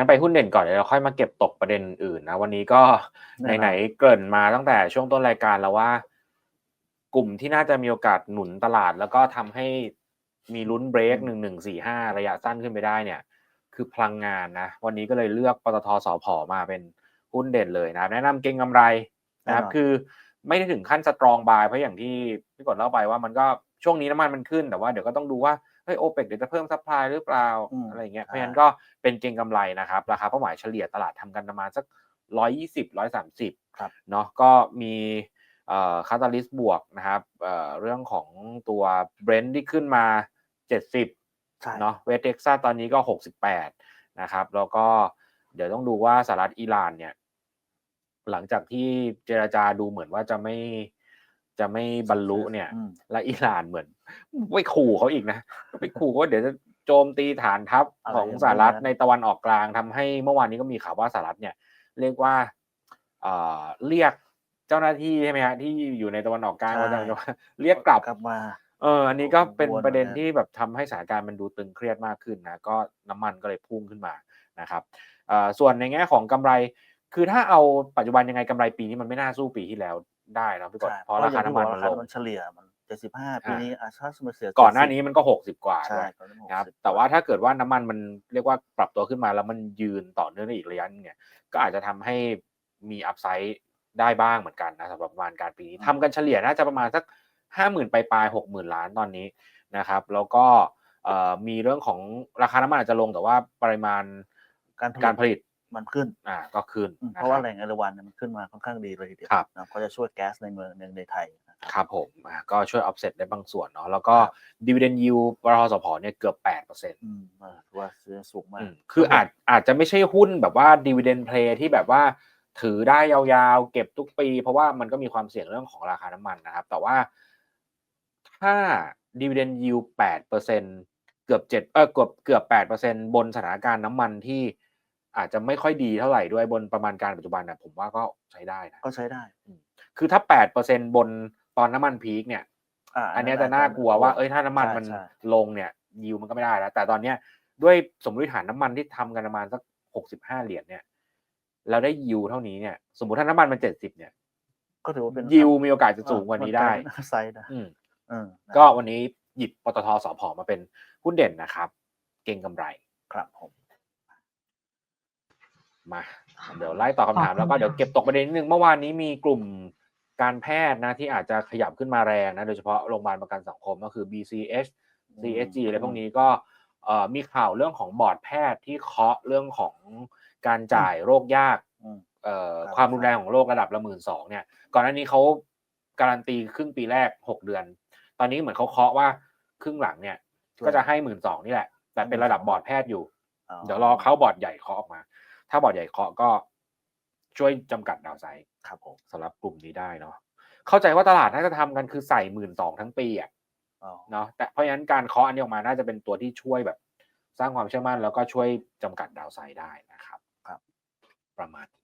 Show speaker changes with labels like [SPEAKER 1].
[SPEAKER 1] งั้นไปหุ้นเด่นก่อนเดี๋ยวเราค่อยมาเก็บตกประเด็นอื่นนะวันนี้ก็ไหนๆเกริ่นมาตั้งแต่ช่วงต้นรายการแล้วว่า กลุ่มที่น่าจะมีโอกาสหนุนตลาด แล้วก็ทำให้มีลุ้นเบรกหนึ่งหนึ่งสี่ห้าระยะสั้นขึ้นไปได้เนี่ย คือพลังงานนะ วันนี้ก็เลยเลือกปตทสพมาเป็นหุ้นเด่นเลยนะ แนะนำเก็งกำไรนะครับ คือไม่ได้ถึงขั้นสตรองบายเพราะอย่างที่พี่กดเล่าไปว่ามันก็ช่วงนี้น้ำมันมันขึ้นแต่ว่าเดี๋ยวก็ต้องดูว่าเฮ้ยโอเปกเดี๋ยวจะเพิ่มซัพพลายหรือเปล่าอะไรอย่างเงี้ยเพราะฉะนั้นก็เป็นเก็งกำไรนะครับราคาเป้าหมายเฉลี่ยตลาดทำกันประมาณสักร้อยยี่สิบร้อยสามสิบ
[SPEAKER 2] ครับ
[SPEAKER 1] เนาะก็มีเอ่อคาตาลิสบวกนะครับเอ่อเรื่องของตัวเบรนท์ที่ขึ้นมาเจ็ดสิบ
[SPEAKER 2] ใช่
[SPEAKER 1] เนาะเวสเท็กซัสตอนนี้ก็หกสิบแปดนะครับ แล้วก็เดี๋ยวต้องดูว่าสหรัฐอิหร่านเนี่ย หลังจากที่เจรจาดูเหมือนว่าจะไม่ จะไม่บรรลุเนี่ย
[SPEAKER 2] อืม
[SPEAKER 1] และอิหร่านเหมือนไปขู่เขาอีกนะไปขู่ว่าเดี๋ยวจะโจมตีฐานทัพ
[SPEAKER 2] อะไร
[SPEAKER 1] ของ
[SPEAKER 2] อย่างนั้น
[SPEAKER 1] สหรัฐ
[SPEAKER 2] นะ
[SPEAKER 1] ในตะวันออกกลางทำให้เมื่อวานนี้ก็มีข่าวว่าสหรัฐเนี่ย เรียกว่าเอ่อเรียกเจ้าหน้าที่ใช่ไหมฮะที่อยู่ในตะวันออกกลาง
[SPEAKER 2] ใช่
[SPEAKER 1] ว่าจะว่าเรียกกลับ
[SPEAKER 2] กลับมา
[SPEAKER 1] เอออันนี้ก็เป็น
[SPEAKER 2] วนๆ
[SPEAKER 1] ประเด็น
[SPEAKER 2] นะ
[SPEAKER 1] ที่แบบทำให้สถานการณ์มันดูตึงเครียดมากขึ้นนะก็น้ำมันก็เลยพุ่งขึ้นมานะครับเอ่อส่วนในแง่ของกำไร คือถ้าเอาปัจจุบันยังไงกำไรปีนี้มันไม่น่าสู้ปีที่แล้วได้นะพี่กด
[SPEAKER 2] ใช่
[SPEAKER 1] เพราะราคาน้ำมัน
[SPEAKER 2] อย่
[SPEAKER 1] มัน
[SPEAKER 2] งที่
[SPEAKER 1] ล
[SPEAKER 2] บอก
[SPEAKER 1] ง
[SPEAKER 2] มันเฉลี่ยมันเจ็ดสิบห้าปีนี้อาชาสมาเสีย
[SPEAKER 1] ก่อนหน้านี้มันก็หกสิบกว่า
[SPEAKER 2] ใช่
[SPEAKER 1] ด้วย
[SPEAKER 2] ก่อนหน้านี้
[SPEAKER 1] นะครับ
[SPEAKER 2] 60
[SPEAKER 1] แต่ว่าถ้าเกิดว่าน้ำมันมันเรียกว่าปรับตัวขึ้นมาแล้วมันยืนต่อเนื่องได้อีกระยะหนึงเนี่ยก็อาจจะทำให้มีอัพไซด์ได้บ้างเหมือนกันนะสำหรับประมาณการปีนี้ทำกันเฉลี่ยน่าจะประมาณสักห้าหมื่นปลายๆหกหมื่นล้านตอนนี้นะครับ แล้วก็เอ่อมีเรื่องของราคาน้ำมันอาจจะลงแต่ว่าปริมาณ
[SPEAKER 2] การผลิต
[SPEAKER 1] การผลิต
[SPEAKER 2] มันขึ้น
[SPEAKER 1] อ่าก็ขึ้น
[SPEAKER 2] อืม
[SPEAKER 1] นค
[SPEAKER 2] เพ
[SPEAKER 1] บ
[SPEAKER 2] ราะว่าแหล่งเอราวันเนี่ยมันขึ้นมาค่อนข้างดีเลยทีเดียว
[SPEAKER 1] ครับ
[SPEAKER 2] นะก็จะช่วยแก๊สในเมืองในในไทยนะค
[SPEAKER 1] ครับรับผมอ่าก็ช่วย offset ได้บางส่วนเนาะแล้วก็ดีเวเดนยิวบรสพเนี่ยเกือบแปดเปอร์เซ็นต์
[SPEAKER 2] อืมเออถือว่าซื้อสูงมาก
[SPEAKER 1] คืออาจอาจจะไม่ใช่หุ้นแบบว่าดีเวเดนเพลที่แบบว่าถือได้ยาวๆ เก็บทุกปี เพราะว่ามันก็มีความเสี่ยงเรื่องของราคาน้ำมันนะครับ แต่ว่าถ้าดีเวเดนยิวแปดเปอร์เซ็นเกือบเจ็ดเออเกือบเกือบแปดเปอร์เซ็นบนสถานการณ์น้ำมันที่ อาจจะไม่ค่อยดีเท่าไหร่ด้วยบนประมาณการปัจจุบันนะผมว่าก็ใช้ได้นะ
[SPEAKER 2] ก็ใช้ได้
[SPEAKER 1] คือถ้าแปดเปอร์เซ็นบนตอนน้ำมันพีคเนี่ย
[SPEAKER 2] อ่า
[SPEAKER 1] อันเนี้ยจะน่ากลัวว่าเอ้ยถ้าน้ำมันมัน
[SPEAKER 2] ใช่
[SPEAKER 1] ลงเนี่ยยิวมันก็ไม่ได้แล้ว แต่ตอนเนี้ยด้วยสมมติฐานน้ำมันที่ทำกันประมาณสักหกสิบห้าเหรียญเนี่ยแล้วได้ยิวเท่านี้เนี่ย สมมติถ้าน้ำมันมันเจ็ดสิบเนี่ย
[SPEAKER 2] ก็ถือว่าเป็น
[SPEAKER 1] ยิวมีโอกาสจะสูงกว่านี้ได้
[SPEAKER 2] ไซด์นะ
[SPEAKER 1] อืม
[SPEAKER 2] เออนะ
[SPEAKER 1] ก็วันนี้หยิบปตทสพมาเป็นหุ้นเด่นนะครับ เก่งกำไร
[SPEAKER 2] ครับผม
[SPEAKER 1] มาเดี๋ยวไล่ตอบคำถามแล้วก็เดี๋ยวเก็บตกประเด็นนิดนึงเมื่อวานนี้มีกลุ่มการแพทย์นะที่อาจจะขยับขึ้นมาแรงนะโดยเฉพาะโรงพยาบาลประกันสังคมก็คือ BCH CSG อะไรพวกนี้ก็เอ่อมีข่าวเรื่องของบอร์ดแพทย์ที่เคาะเรื่องของการจ่ายโรคยาก
[SPEAKER 2] อืม
[SPEAKER 1] เอ่อ
[SPEAKER 2] ครับ
[SPEAKER 1] ความรุนแรงของโรคระดับละหมื่นสองเนี่ย ก่อนหน้านี้เขาการันตีครึ่งปีแรกหกเดือน ตอนนี้เหมือนเขาเคาะว่าครึ่งหลังเนี่ย ก็จะให้หมื่นสองนี่แหละ แต่เป็นระดับบอร์ดแพทย์อยู่ เดี๋ยวรอเขาบอร์ดใหญ่เคาะออกมา ถ้าบอร์ดใหญ่เคาะก็ช่วยจำกัดดาวไซด์
[SPEAKER 2] ครับผม
[SPEAKER 1] สำหรับกลุ่มนี้ได้เนาะเข้าใจว่าตลาดน่าจะทำกันคือใส่หมื่นสองทั้งปีอะ
[SPEAKER 2] อ๋อ
[SPEAKER 1] เนาะแต่เพราะฉะนั้นการเคาะอันนี้ออกมาน่าจะเป็นตัวที่ช่วยแบบ สร้างความเชื่อมั่นแล้วก็ช่วยจำกัดดาวไซด์ได้นะครับ
[SPEAKER 2] ครับ
[SPEAKER 1] ประมาณนี้